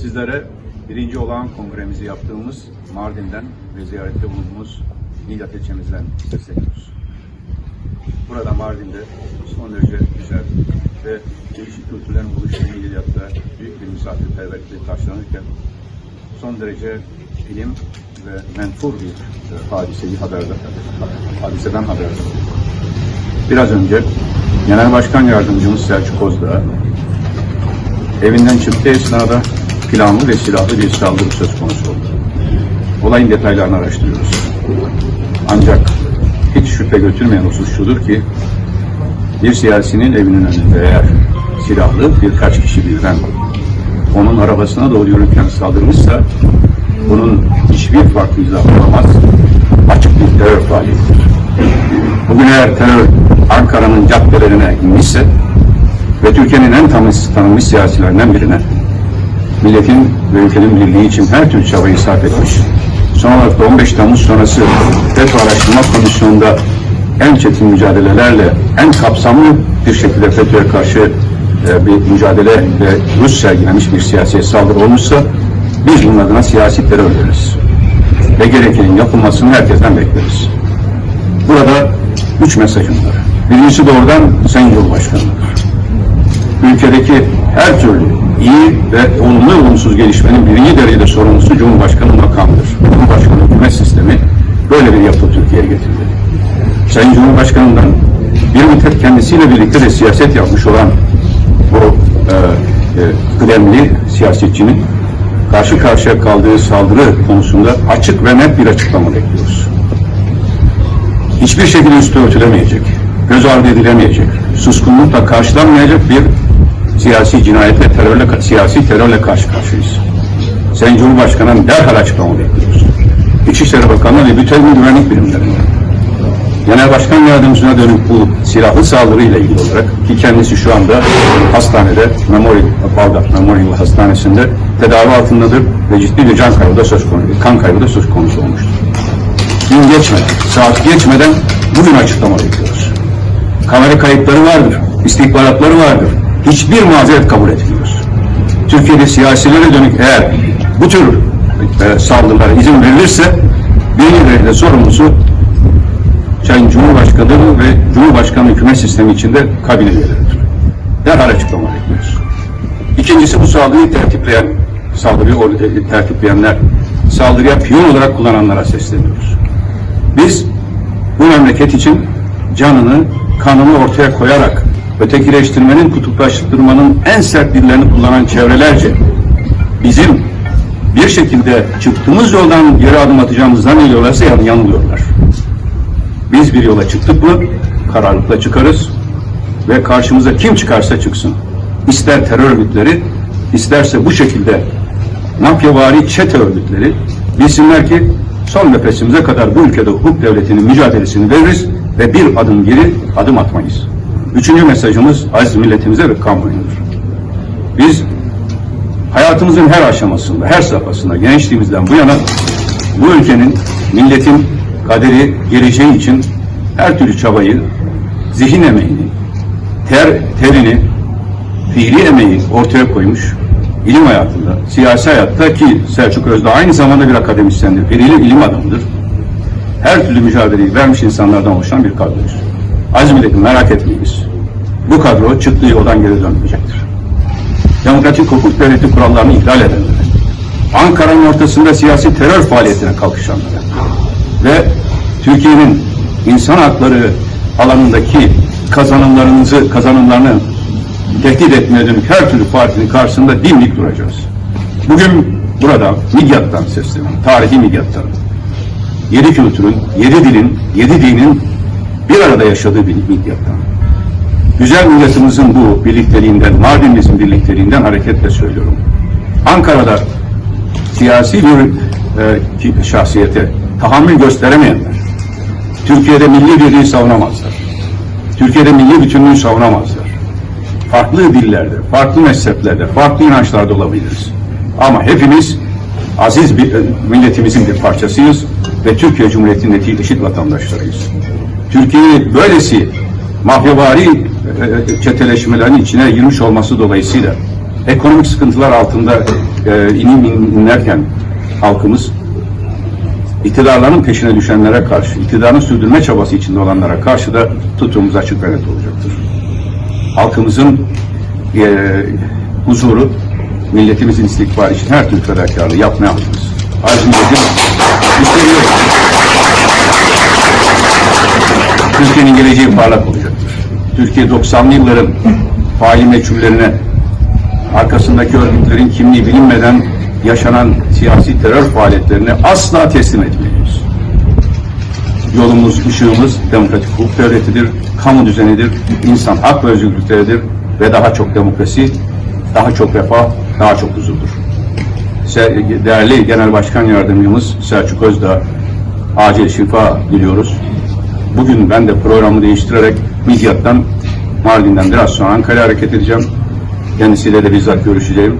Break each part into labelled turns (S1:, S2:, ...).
S1: Sizlere birinci olan kongremizi yaptığımız Mardin'den ve ziyarette bulunduğumuz Milat ilçemizden sesleniyoruz. Burada Mardin'de son derece güzel ve değişik kültürlerin buluştuğu Milat'ta büyük bir misafirperverlikle karşılanırken son derece ilim ve menfur bir e, hadiseyi haberdar, hadiseden haberdar. Biraz önce Genel Başkan Yardımcımız Selçuk Ozdağ evinden çıktığı esnada planlı ve silahlı bir saldırı söz konusu oldu. Olayın detaylarını araştırıyoruz. Ancak hiç şüphe götürmeyen husus şudur ki bir siyasinin evinin önünde eğer silahlı birkaç kişi birden onun arabasına doğru yürürken saldırmışsa bunun hiçbir farklı izahı olamaz. Açık bir terör faaliyetidir. Bugün eğer terör Ankara'nın caddelerine inmişse ve Türkiye'nin en tanınmış, tanınmış siyasilerinden birine milletin ve ülkenin birliği için her türlü çabayı sarf etmiş. Son olarak da 15 Temmuz sonrası FETÖ Araştırma Komisyonu'nda en çetin mücadelelerle en kapsamlı bir şekilde FETÖ'ye karşı e, bir mücadele ve Rus sergilemiş bir siyasi saldırı olmuşsa biz bunun adına siyasi terör deriz. Ve gerekenin yapılmasını herkesten bekleriz. Burada üç mesajım var. Birincisi doğrudan Sayın Cumhurbaşkanı'dır ülkedeki her türlü iyi ve olumlu olumsuz gelişmenin birinci derecede sorumlusu Cumhurbaşkanı makamıdır. Cumhurbaşkanı hükümet sistemi böyle bir yapı Türkiye'ye getirdi. Sayın Cumhurbaşkanı'ndan bir müddet kendisiyle birlikte de siyaset yapmış olan bu e, e, kıdemli siyasetçinin karşı karşıya kaldığı saldırı konusunda açık ve net bir açıklama bekliyoruz hiçbir şekilde üstü örtülemeyecek, göz ardı edilemeyecek, suskunlukla karşılanmayacak bir siyasi cinayetle, terörle, siyasi terörle karşı karşıyayız. Sayın Cumhurbaşkanı'nın derhal açıklama bekliyoruz. İçişleri Bakanlığı ve bütün güvenlik birimlerinden. Genel Başkan Yardımcısına dönük bu silahlı saldırı ile ilgili olarak ki kendisi şu anda hastanede Memorial, Bağdat Memorial Hastanesi'nde tedavi altındadır ve ciddi bir can kaybı da söz konusu, kan kaybı da söz konusu olmuştur gün geçmeden, saat geçmeden bugün açıklama bekliyoruz. Kamera kayıtları vardır, istihbaratları vardır. Hiçbir mazeret kabul etmiyoruz. Türkiye'de siyasilere dönük eğer bu tür e, saldırılara izin verilirse birinci derecede sorumlusu Sayın Cumhurbaşkanı ve Cumhurbaşkanı hükümet sistemi içinde kabine üyeleridir. Derhal açıklama bekliyoruz. İkincisi bu saldırıyı tertipleyen, saldırıyı or- tertipleyenler, saldırıya piyon olarak kullananlara sesleniyoruz. Biz bu memleket için canını, kanını ortaya koyarak ötekileştirmenin, kutuplaştırmanın en sert dillerini kullanan çevrelerce bizim bir şekilde çıktığımız yoldan geri adım atacağımızdan zannediyorlarsa yan- yanılıyorlar. Biz bir yola çıktık mı kararlılıkla çıkarız ve karşımıza kim çıkarsa çıksın. İster terör örgütleri, isterse bu şekilde mafyavari çete örgütleri bilsinler ki son nefesimize kadar bu ülkede hukuk devletinin mücadelesini veririz ve bir adım geri adım atmayız. Üçüncü mesajımız aziz milletimize ve kamuoyunudur. Biz hayatımızın her aşamasında, her safhasında gençliğimizden bu yana bu ülkenin, milletin kaderi, geleceği için her türlü çabayı, zihin emeğini, ter, terini, fiili emeği ortaya koymuş, ilim hayatında, siyasi hayatta ki Selçuk Özdağ aynı zamanda bir akademisyendir, bir ilim, ilim adamıdır. Her türlü mücadeleyi vermiş insanlardan oluşan bir kadrodur. Milletim merak etmeyiniz. Bu kadro çıktığı yoldan geri dönmeyecektir. Demokratik hukuk devleti kurallarını ihlal edenlere, Ankara'nın ortasında siyasi terör faaliyetine kalkışanlara ve Türkiye'nin insan hakları alanındaki kazanımlarınızı, kazanımlarını tehdit etmeye dönük her türlü partinin karşısında dimdik duracağız. Bugün burada Midyat'tan sesleniyorum, tarihi Midyat'tan. Yedi kültürün, yedi dilin, yedi dinin bir arada yaşadığı bir Midyat'tan. Güzel milletimizin bu birlikteliğinden, Mardin'imizin birlikteliğinden hareketle söylüyorum. Ankara'da siyasi bir e, şahsiyete tahammül gösteremeyenler, Türkiye'de milli birliği savunamazlar. Türkiye'de milli bütünlüğü savunamazlar. Farklı dillerde, farklı mezheplerde, farklı inançlarda olabiliriz. Ama hepimiz aziz bir e, milletimizin bir parçasıyız ve Türkiye Cumhuriyeti'nin eşit vatandaşlarıyız. Türkiye'yi böylesi mafyavari e, çeteleşmelerin içine girmiş olması dolayısıyla ekonomik sıkıntılar altında e, inim in- inlerken halkımız iktidarların peşine düşenlere karşı, iktidarın sürdürme çabası içinde olanlara karşı da tutumumuz açık ve net olacaktır. Halkımızın e, huzuru, milletimizin istikbali için her türlü fedakarlığı yapmaya hazırız. Azimizin üstleri Türkiye'nin geleceği parlak olacaktır. Türkiye 90'lı yılların faili meçhullerine arkasındaki örgütlerin kimliği bilinmeden yaşanan siyasi terör faaliyetlerine asla teslim etmeyiz. Yolumuz, ışığımız demokratik hukuk devletidir, kamu düzenidir, insan hak ve özgürlükleridir ve daha çok demokrasi, daha çok refah, daha çok huzurdur. Değerli Genel Başkan Yardımcımız Selçuk Özdağ, acil şifa diliyoruz. Bugün ben de programı değiştirerek Midyat'tan, Mardin'den biraz sonra Ankara'ya hareket edeceğim. Kendisiyle de bizzat görüşeceğim.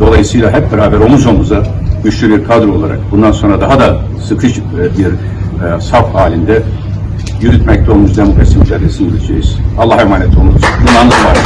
S1: Dolayısıyla hep beraber omuz omuza güçlü bir kadro olarak bundan sonra daha da sıkı e, bir e, saf halinde yürütmekte olduğumuz demokrasi mücadelesini yürüteceğiz. Allah'a emanet olunuz. Yunanlı var.